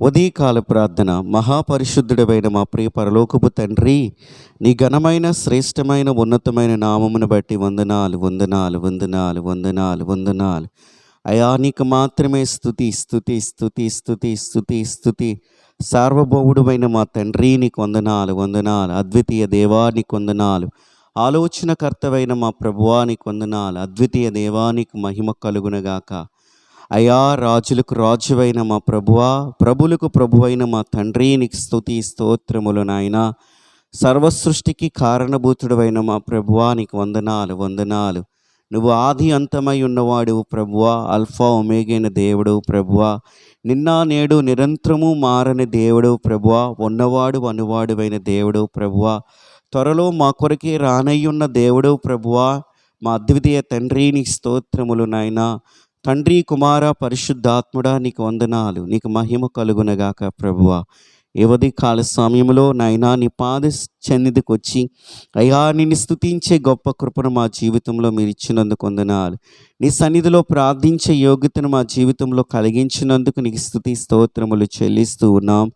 ఉదయకాల ప్రార్థన. మహాపరిశుద్ధుడమైన మా ప్రియ పరలోకపు తండ్రి నీ ఘనమైన శ్రేష్టమైన ఉన్నతమైన నామమును బట్టి వందనాలు వందనాలు వందనాలు వందనాలు వందనాలు. అయా నీకు మాత్రమే స్థుతి స్థుతి స్థుతి స్థుతి స్థుతి స్థుతి సార్వభౌముడమైన మా తండ్రి నీకు వందనాలు వందనాలు. అద్వితీయ దేవా నీకు వందనాలు. ఆలోచనకర్తవైన మా ప్రభువా నీకు వందనాలు. అద్వితీయ దేవా నీకు మహిమ కలుగునగాక. అయా రాజులకు రాజువైన మా ప్రభువా ప్రభులకు ప్రభువైన మా తండ్రి నీకు స్తుతి స్తోత్రములు నాయన. సర్వసృష్టికి కారణభూతుడవైన మా ప్రభువా నీకు వందనాలు వందనాలు. నువ్వు ఆది అంతమై ఉన్నవాడు ప్రభువా అల్ఫా ఒమేగైన దేవుడు ప్రభువా. నిన్న నేడు నిరంతరము మారని దేవుడు ప్రభువా ఉన్నవాడు అనువాడువైన దేవుడు ప్రభువా. త్వరలో మా కొరకే రానయ్యున్న దేవుడు ప్రభువా. మా అద్వితీయ తండ్రి నీ స్తోత్రములు నాయనా. తండ్రి కుమార పరిశుద్ధాత్ముడా నీకు వందనాలు. నీకు మహిమ కలుగునగాక ప్రభువా. యువది కాల సమయంలో నాయనా నీ పాద చెందికి వచ్చి అయ్యా నిన్ను స్థుతించే గొప్ప కృపను మా జీవితంలో మీరు ఇచ్చినందుకు వందనాలు. నీ సన్నిధిలో ప్రార్థించే యోగ్యతను మా జీవితంలో కలిగించినందుకు నీకు స్థుతి స్తోత్రములు చెల్లిస్తూ ఉన్నాం.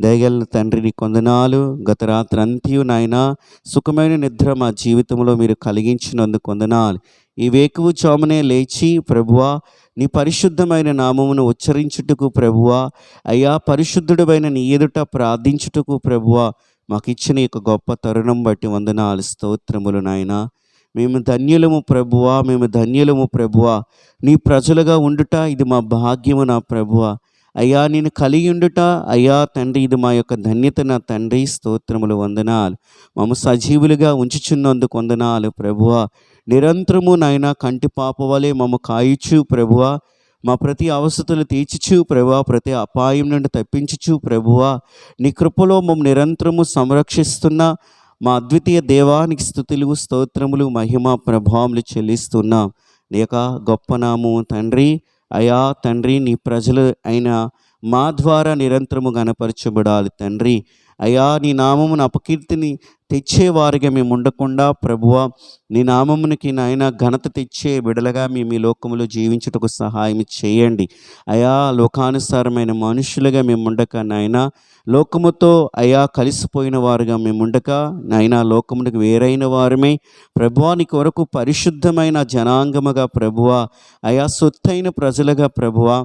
దయగల తండ్రి నీ కొందనాలు గత రాత్రి అంత్యు నాయన సుఖమైన నిద్ర మా జీవితంలో మీరు కలిగించినందుకు కొందనాలు. ఈ వేకువు చామునే లేచి ప్రభువా నీ పరిశుద్ధమైన నామమును ఉచ్చరించుటకు ప్రభువా అయ్యా పరిశుద్ధుడమైన నీ ఎదుట ప్రార్థించుటకు ప్రభువా మాకు ఇచ్చిన యొక్క గొప్ప తరుణం బట్టి వందనాలు స్తోత్రములు నాయన. మేము ధన్యులము ప్రభువా మేము ధన్యులము ప్రభువా. నీ ప్రజలుగా ఉండుట ఇది మా భాగ్యము నా ప్రభువా. అయ్యా నేను కలిగి ఉండుట? అయ్యా తండ్రి ఇది మా యొక్క ధన్యత నా తండ్రి స్తోత్రములు వందనాలు. మమ్మ సజీవులుగా ఉంచుచున్నందుకు వందనాలు ప్రభువ. నిరంతరము నాయన కంటి పాప వలె మమ్మ కాయిచు ప్రభువా. మా ప్రతి అవసరతలు తీర్చుచు ప్రభువా. ప్రతి అపాయం నుండి తప్పించుచు ప్రభువా. నీ కృపలో మమ్మ నిరంతరము సంరక్షిస్తున్న మా అద్వితీయ దేవానికి స్థుతులు స్తోత్రములు మహిమ ప్రభావములు చెల్లిస్తున్నాం. నీ యొక్క గొప్ప నాము తండ్రి అయా తండ్రి నీ ప్రజలు అయిన మా ద్వారా నిరంతరము గనపరచబడాలి తండ్రి. అయా నీ నామమును అపకీర్తిని తెచ్చేవారిగా మేము ఉండకుండా ప్రభువ నీ నామమునికి నాయన ఘనత తెచ్చే బిడలగా మేము ఈ లోకములో జీవించుటకు సహాయం చేయండి. అయా లోకానుసారమైన మనుషులుగా మేము ఉండక నాయన లోకముతో అయా కలిసిపోయిన వారుగా మేము ఉండక నాయన లోకమునికి వేరైన వారమే. ప్రభువా నీ కొరకు పరిశుద్ధమైన జనాంగముగా ప్రభువా అయా సొత్తైన ప్రజలుగా ప్రభువా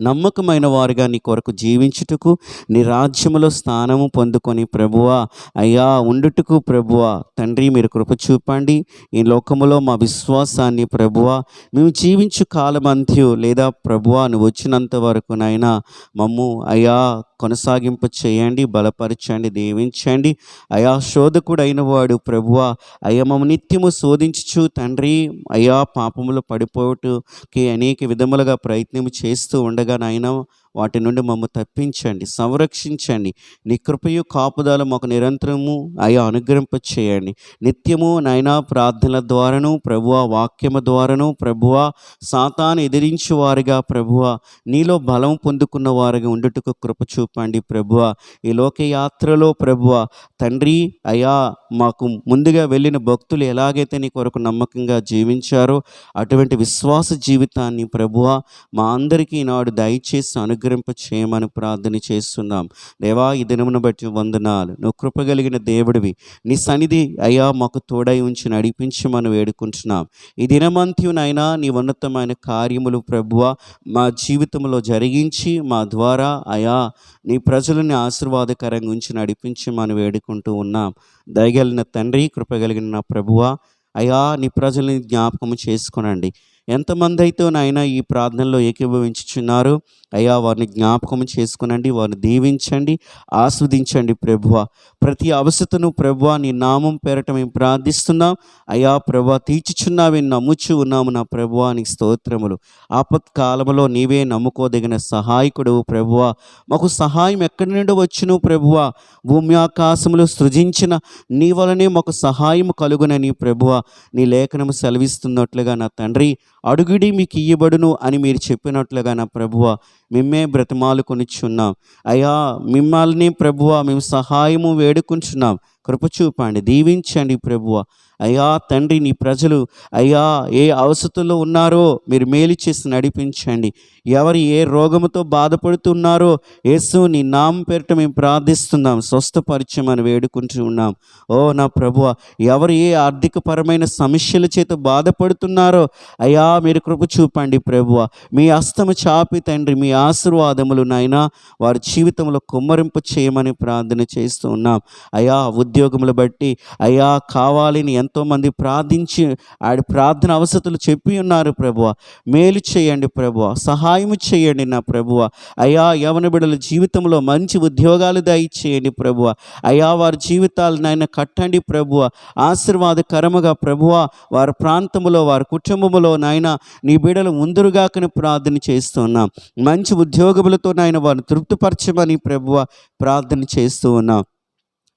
నమ్మకమైన వారుగా నీ కొరకు జీవించుటకు నీ రాజ్యములో స్థానము పొందుకొని ప్రభువా అయ్యా ఉండుటకు ప్రభువా తండ్రి మీరు కృప చూపండి. ఈ లోకములో మా విశ్వాసాన్ని ప్రభువా మేము జీవించు కాలమంత్యు లేదా ప్రభువా నువ్వు వచ్చినంత వరకు మమ్ము అయ్యా కొనసాగింపు చేయండి బలపరచండి దీవించండి. అయా శోధకుడైన వాడు ప్రభువా అయ్యా మమ్మ నిత్యము శోధించుచు తండ్రి. అయా పాపములు పడిపోవటుకి అనేక విధములుగా ప్రయత్నం చేస్తూ ఉండగా నాయన వాటి నుండి మమ్మ తప్పించండి సంరక్షించండి. నీ కృపయు కాపుదల మాకు నిరంతరము అయా అనుగ్రహింప చేయండి నిత్యము నైనా ప్రార్థనల ద్వారాను ప్రభువ వాక్యము ద్వారాను ప్రభువ సాతాను ఎదిరించు వారిగా ప్రభువ నీలో బలం పొందుకున్న వారిగా ఉండుటకు కృప చూపండి ప్రభువ. ఈ లోకయాత్రలో ప్రభువ తండ్రి అయా మాకు ముందుగా వెళ్ళిన భక్తులు ఎలాగైతే నీ కొరకు నమ్మకంగా జీవించారో అటువంటి విశ్వాస జీవితాన్ని ప్రభువ మా అందరికీ నాడు దయచేసి అనుగ్రహింప చేయమని ప్రార్థన చేస్తున్నాం. దేవా ఈ దినమును బట్టి వందనాలు. నువ్వు కృపగలిగిన దేవుడివి. నీ సన్నిధి అయ్యా మాకు తోడై ఉంచి నడిపించమని వేడుకుంటున్నాం. ఈ దినమంత్యునైనా నీ ఉన్నతమైన కార్యములు ప్రభువ మా జీవితంలో జరిగించి మా ద్వారా అయా నీ ప్రజలని ఆశీర్వాదకరంగా ఉంచి నడిపించమని వేడుకుంటూ ఉన్నాం. దయగలిగిన తండ్రి కృపగలిగిన నా ప్రభువ అయా నీ ప్రజల్ని జ్ఞాపకం చేసుకునండి. ఎంతమంది అయితే నాయన ఈ ప్రార్థనలో ఏకీభవించుచున్నారు అయ్యా వారిని జ్ఞాపకం చేసుకునండి వారిని దీవించండి ఆస్వాదించండి ప్రభువ. ప్రతి అవసతను ప్రభువ నీ నామం పేరట మేము ప్రార్థిస్తున్నాం. అయ్యా ప్రభా తీర్చుచున్నావి నమ్ముచు ఉన్నాము నా ప్రభువా నీ స్తోత్రములు. ఆపత్కాలంలో నీవే నమ్ముకోదగిన సహాయకుడు ప్రభువ. మాకు సహాయం ఎక్కడి నుండి వచ్చును ప్రభువ. భూమి ఆకాశములు సృజించిన నీ వలనే మాకు సహాయం కలుగునని ప్రభువ. నీ లేఖనము సెలవిస్తున్నట్లుగా నా తండ్రి అడుగుడి మీకు ఇయ్యబడును అని మీరు చెప్పినట్లుగా నా ప్రభువ మేమే బ్రతమాలు కొనిచ్చున్నాం అయ్యా మిమ్మల్ని ప్రభువ మేము సహాయము వేడుకుంటున్నాం కృప చూపండి దీవించండి ప్రభువ. అయ్యా తండ్రి నీ ప్రజలు అయ్యా ఏ అవసతుల్లో ఉన్నారో మీరు మేలు చేసి నడిపించండి. ఎవరు ఏ రోగముతో బాధపడుతున్నారో యేసు నీ నామం పేరిట మేము ప్రార్థిస్తున్నాం. స్వస్థపరిచమని వేడుకుంటూ ఉన్నాం. ఓ నా ప్రభువ ఎవరు ఏ ఆర్థికపరమైన సమస్యల చేత బాధపడుతున్నారో అయ్యా మీరు కృప చూపండి ప్రభువ. మీ అస్తము చాపి తండ్రి మీ ఆశీర్వాదములు నాయనా వారి జీవితంలో కుమ్మరింపు చేయమని ప్రార్థన చేస్తూ ఉన్నాం. అయ్యా ఉద్యోగములు బట్టి అయ్యా కావాలని ఎంత ఎంతోమంది ప్రార్థించి ఆడి ప్రార్థన అవసరతలు చెప్పి ఉన్నారు ప్రభువ. మేలు చేయండి ప్రభువ. సహాయం చేయండి నా ప్రభువ. అయ్యా యవన బిడ్డల జీవితంలో మంచి ఉద్యోగాలు దయచేయండి ప్రభువ. అయా వారి జీవితాలు నాయన కట్టండి ప్రభువ. ఆశీర్వాదకరముగా ప్రభువ వారి ప్రాంతములో వారి కుటుంబములో నాయన నీ బిడ్డలు ముందురుగాకని ప్రార్థన చేస్తున్నాం. మంచి ఉద్యోగములతో నాయన వారిని తృప్తిపరచమని ప్రభువ ప్రార్థన చేస్తూ ఉన్నాం.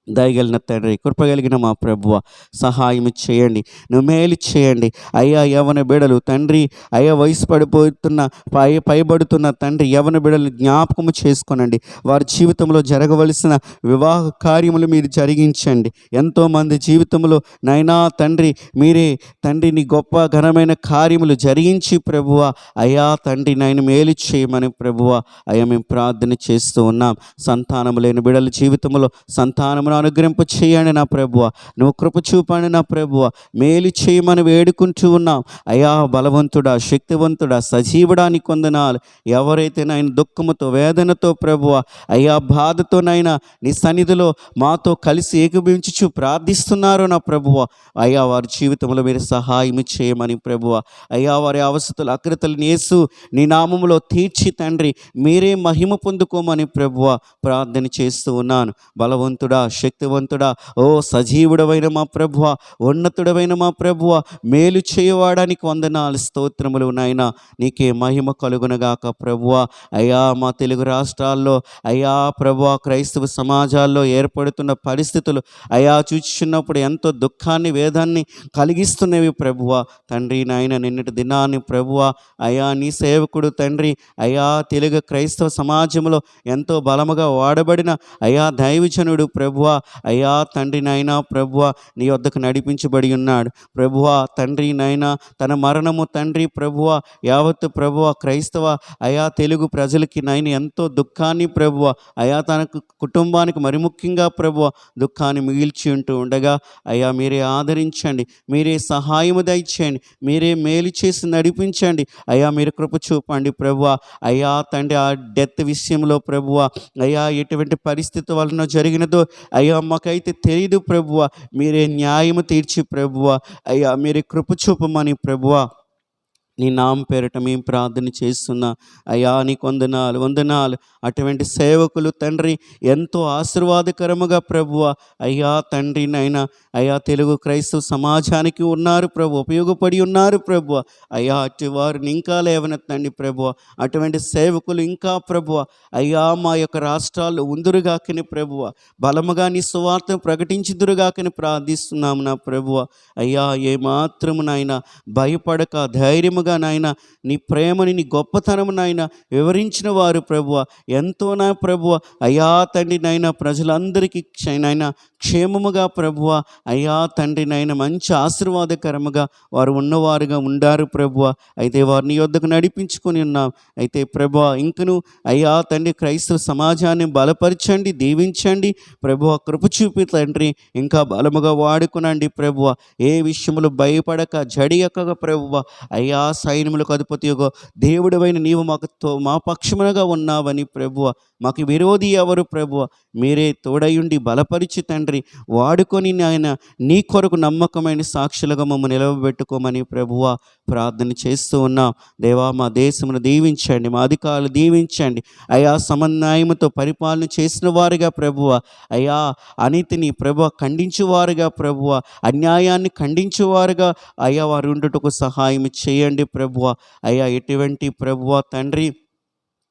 దయగలిగిన తండ్రి కృపగలిగిన మా ప్రభువ సహాయం చేయండి నువ్వు మేలు చేయండి. అయ్యా యవన బిడలు తండ్రి అయ్యా వయసు పడిపోతున్న పై పైబడుతున్న తండ్రి యవన బిడలు జ్ఞాపకము చేసుకోనండి. వారి జీవితంలో జరగవలసిన వివాహ కార్యములు మీరు జరిగించండి. ఎంతోమంది జీవితంలో నైనా తండ్రి మీరే తండ్రి నీ గొప్ప ఘనమైన కార్యములు జరిగించి ప్రభువ అయ్యా తండ్రి నాయన మేలు చేయమని ప్రభువ అయ్యా మేము ప్రార్థన చేస్తూ ఉన్నాం. సంతానము లేని బిడల జీవితంలో సంతానమును అనుగ్రహింప చేయండి నా ప్రభువ. నువ్వు కృప చూపండి నా ప్రభువ. మేలు చేయమని వేడుకుంటూ ఉన్నాం. అయ్యా బలవంతుడా శక్తివంతుడా సజీవుడా నీ కొందనాలు ఎవరైతే నాయన దుఃఖముతో వేదనతో ప్రభువ అయ్యా బాధతోనైనా నీ సన్నిధిలో మాతో కలిసి ఏకీభవించుచు ప్రార్థిస్తున్నారో నా ప్రభువ. అయ్యా వారి జీవితంలో మీరు సహాయం చేయమని ప్రభువ. అయ్యా వారి అవసతులు అక్రతలు నేసు నీ నామములో తీర్చి తండ్రి మీరే మహిమ పొందుకోమని ప్రభువ ప్రార్థన చేస్తూ ఉన్నాను. బలవంతుడా శక్తివంతుడా? ఓ సజీవుడవైన మా ప్రభువ ఉన్నతుడవైన మా ప్రభువ మేలు చేయవాడానికి వందనాలు స్తోత్రములు నాయన. నీకే మహిమ కలుగునగాక ప్రభువ. అయ్యా మా తెలుగు రాష్ట్రాల్లో అయ్యా ప్రభువ క్రైస్తవ సమాజాల్లో ఏర్పడుతున్న పరిస్థితులు అయా చూచున్నప్పుడు ఎంతో దుఃఖాన్ని వేదాన్ని కలిగిస్తున్నవి ప్రభువ. తండ్రి నాయన నిన్నటి దినాన్ని ప్రభువ అయా నీ సేవకుడు తండ్రి అయా తెలుగు క్రైస్తవ సమాజంలో ఎంతో బలముగా వాడబడిన అయా దైవజనుడు ప్రభువ. అయ్యా తండ్రి నాయన ప్రభువ నీ వద్దకు నడిపించబడి ఉన్నాడు. ప్రభువ తండ్రి నాయన తన మరణము తండ్రి ప్రభువ యావత్తు ప్రభువ క్రైస్తవ అయా తెలుగు ప్రజలకి నాయన ఎంతో దుఃఖాన్ని ప్రభువ అయా తనకు కుటుంబానికి మరి ముఖ్యంగా ప్రభువ దుఃఖాన్ని మిగిల్చి ఉంటూ ఉండగా అయ్యా మీరే ఆదరించండి మీరే సహాయము దయచేయండి మీరే మేలు చేసి నడిపించండి అయ్యా మీరు కృప చూపండి ప్రభువ అయ్యా తండ్రి ఆ డెత్ విషయంలో ప్రభువ అయ్యా ఎటువంటి పరిస్థితి వలన జరిగినదో అయ్యా మాకైతే తెలియదు ప్రభువ. మీరే న్యాయము తీర్చి ప్రభువ. అయ్యా మీరే కృప చూపమని ప్రభువ. నీ నామ పేరిట మేము ప్రార్థన చేస్తున్నా. అయ్యా నీ వందనాలు వందనాలు. అటువంటి సేవకులు తండ్రి ఎంతో ఆశీర్వాదకరముగా ప్రభువ. అయ్యా తండ్రి నైనా అయ్యా తెలుగు క్రైస్తవ సమాజానికి ఉన్నారు ప్రభు ఉపయోగపడి ఉన్నారు ప్రభు అయ్యా అటు వారిని ఇంకా లేవనెత్తండి ప్రభు అటువంటి సేవకులు ఇంకా ప్రభు అయ్యా మా యొక్క రాష్ట్రాలు ఉందురుగాకని ప్రభువ. బలముగా నీ సువార్త ప్రకటించుదురుగాకని ప్రార్థిస్తున్నాము నా ప్రభువ. అయ్యా ఏమాత్రము నాయన భయపడక ధైర్యముగా నాయన నీ ప్రేమని నీ గొప్పతనము నాయన వివరించిన వారు ప్రభువ. ఎంతో నా ప్రభువ అయ్యా తండ్రి నాయన ప్రజలందరికీ నాయన క్షేమముగా ప్రభువ అయ్యా తండ్రి నాయన మంచి ఆశీర్వాదకరముగా వారు ఉన్నవారుగా ఉండారు ప్రభువ. అయితే వారిని యొద్దకు నడిపించుకొని ఉన్నాం. అయితే ప్రభువ ఇంకను అయ్యా తండ్రి క్రైస్తవ సమాజాన్ని బలపరచండి దీవించండి. ప్రభువ కృప చూపి తండ్రి ఇంకా బలముగా వాడుకునండి ప్రభువ. ఏ విషయములు భయపడక జడియక ప్రభువ. అయ్యా సైన్యములకు అధిపతిగా దేవుడవైన నీవు మాకు తో- మా పక్షమునగా ఉన్నావని ప్రభువ. మాకు విరోధి ఎవరు ప్రభువ? మీరే తోడయుండి బలపరిచి తండ్రి తండ్రి వాడుకొని నాయన నీ కొరకు నమ్మకమైన సాక్షులుగా మమ్మల్ని నిలవబెట్టుకోమని ప్రభువ ప్రార్థన చేస్తూ ఉన్నాం. దేవా మా దేశమును దీవించండి మా అధికారులు దీవించండి. అయా సమన్వయంతో పరిపాలన చేసిన వారుగా ప్రభువ. అయా అనీతిని ప్రభు ఖండించువారుగా ప్రభువ. అన్యాయాన్ని ఖండించువారుగా అయ్యా వారు ఉండుటకు సహాయం చేయండి ప్రభువ. అయ్యా ఎటువంటి ప్రభువ తండ్రి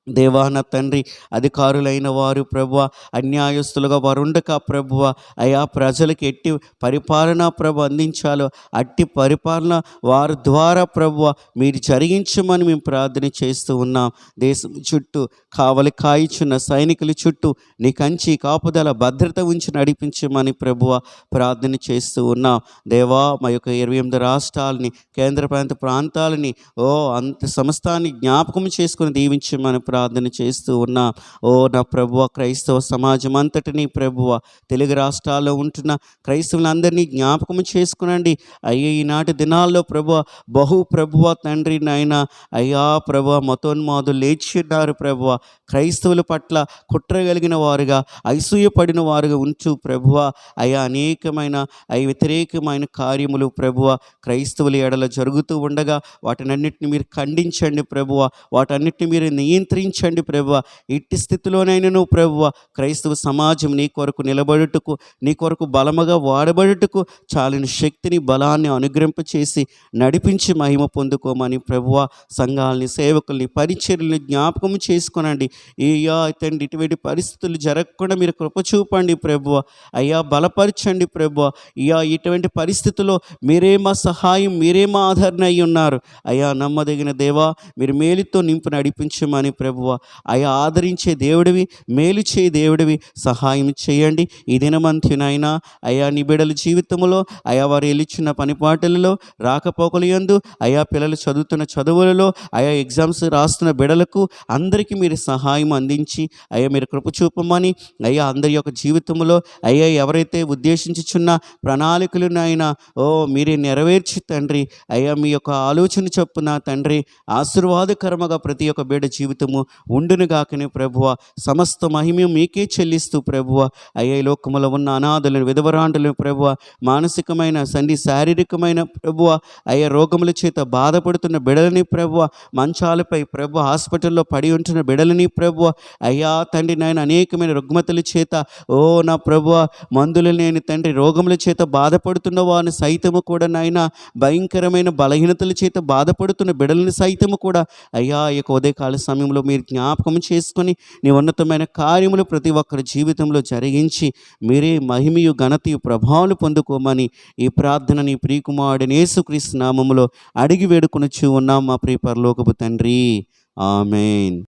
దేవా నా తండ్రి అధికారులైన వారు ప్రభువ అన్యాయస్తులుగా వారు ఉండక ప్రభువ అయా ప్రజలకు ఎట్టి పరిపాలన ప్రభు అందించాలో అట్టి పరిపాలన వారి ద్వారా ప్రభువ మీరు జరిగించమని మేము ప్రార్థన చేస్తూ ఉన్నాం. దేశం చుట్టూ కావలి కాయిచున్న సైనికుల చుట్టూ నీ కంచి కాపుదల భద్రత ఉంచి నడిపించమని ప్రభువ ప్రార్థన చేస్తూ ఉన్నాం. దేవా మా యొక్క ఇరవై ఎనిమిది రాష్ట్రాలని కేంద్ర ప్రాంత ప్రాంతాలని ఓ అంత సంస్థాన్ని జ్ఞాపకం చేసుకుని దీవించమని ప్రార్థన చేస్తూ ఉన్నా ఓ నా ప్రభువ క్రైస్తవ సమాజం అంతటినీ ప్రభువ తెలుగు రాష్ట్రాల్లో ఉంటున్న క్రైస్తవులందరినీ జ్ఞాపకం చేసుకునండి. అయ్యే ఈనాటి దినాల్లో ప్రభు బహు ప్రభువ తండ్రి నాయన అయ్యా ప్రభు మతోన్మాదులు లేచిన్నారు ప్రభువ. క్రైస్తవుల పట్ల కుట్రగలిగిన వారుగా ఐసూయపడిన వారుగా ఉంచు ప్రభువ. అయ్యా అనేకమైన అవి వ్యతిరేకమైన కార్యములు ప్రభువ క్రైస్తవుల ఎడల జరుగుతూ ఉండగా వాటినన్నిటిని మీరు ఖండించండి ప్రభువ. వాటన్నిటిని మీరు నియంత్రించండి ప్రభువ. ఇట్టి స్థితిలోనైనా నువ్వు ప్రభువ క్రైస్తవ సమాజం నీ కొరకు నిలబడుటకు నీ కొరకు బలముగా వాడబడుటకు చాలిన శక్తిని బలాన్ని అనుగ్రహింపచేసి నడిపించి మహిమ పొందుకోమని ప్రభువ సంఘాలని సేవకుల్ని పరిచర్యల్ని జ్ఞాపకం చేసుకునండి. అయ్యా తండ్రి ఇటువంటి పరిస్థితులు జరగకుండా మీరు కృప చూపండి ప్రభువ. అయ్యా బలపరచండి ప్రభువ. అయ్యా ఇటువంటి పరిస్థితుల్లో మీరే మా సహాయం మీరే మా ఆదరణ అయి ఉన్నారు అయ్యా నమ్మదగిన దేవా మీరు మేలుతో నింపు నడిపించమని ప్రభువ. అయా ఆదరించే దేవుడివి మేలు చేయి దేవుడివి. సహాయం చేయండి. ఈ దినమంత్యునైనా అయా నిబిడల జీవితంలో అయా వారు ఎలిచిన పనిపాటలలో రాకపోకలు యందు అయా పిల్లలు చదువుతున్న చదువులలో అయా ఎగ్జామ్స్ రాస్తున్న బిడలకు అందరికీ మీరు సహాయం అందించి అయ్యా మీరు కృప చూపమని అయ్యా అందరి యొక్క జీవితంలో అయ్యా ఎవరైతే ఉద్దేశించుచున్న ప్రణాళికలునైనా ఓ మీరే నెరవేర్చి తండ్రి. అయ్యా మీ యొక్క ఆలోచన చొప్పున తండ్రి ఆశీర్వాదకరముగా ప్రతి ఒక్క బిడ్డ జీవితము ఉండునుగాకనే ప్రభువ. సమస్త మహిమ మీకే చెల్లిస్తూ ప్రభువ. అయ్యే లోకములో ఉన్న అనాథులను విధవరాండులను ప్రభువ మానసికమైన సంధి శారీరకమైన ప్రభువ అయ్యే రోగముల చేత బాధపడుతున్న బిడలని ప్రభువ మంచాలపై ప్రభు హాస్పిటల్లో పడి ఉంటున్న బిడలని ప్రభువ అయ్యా తండ్రి నాయన అనేకమైన రుగ్మతల చేత ఓ నా ప్రభువ మందులు లేని తండ్రి రోగముల చేత బాధపడుతున్న వారిని సైతము కూడా నాయన భయంకరమైన బలహీనతల చేత బాధపడుతున్న బిడలని సైతము కూడా అయ్యా ఈ యొక్క ఉదయకాల సమయంలో మీరు జ్ఞాపకం చేసుకొని నీ ఉన్నతమైన కార్యములు ప్రతి ఒక్కరి జీవితంలో జరిగించి మీరే మహిమయు ఘనతయు ప్రభావాలు పొందుకోమని ఈ ప్రార్థన నీ ప్రియకుమారుడు యేసుక్రీస్తు నామములో అడిగి వేడుకొనిచ్చి ఉన్నాం మా ప్రియ పరలోకపు తండ్రి. ఆమెన్.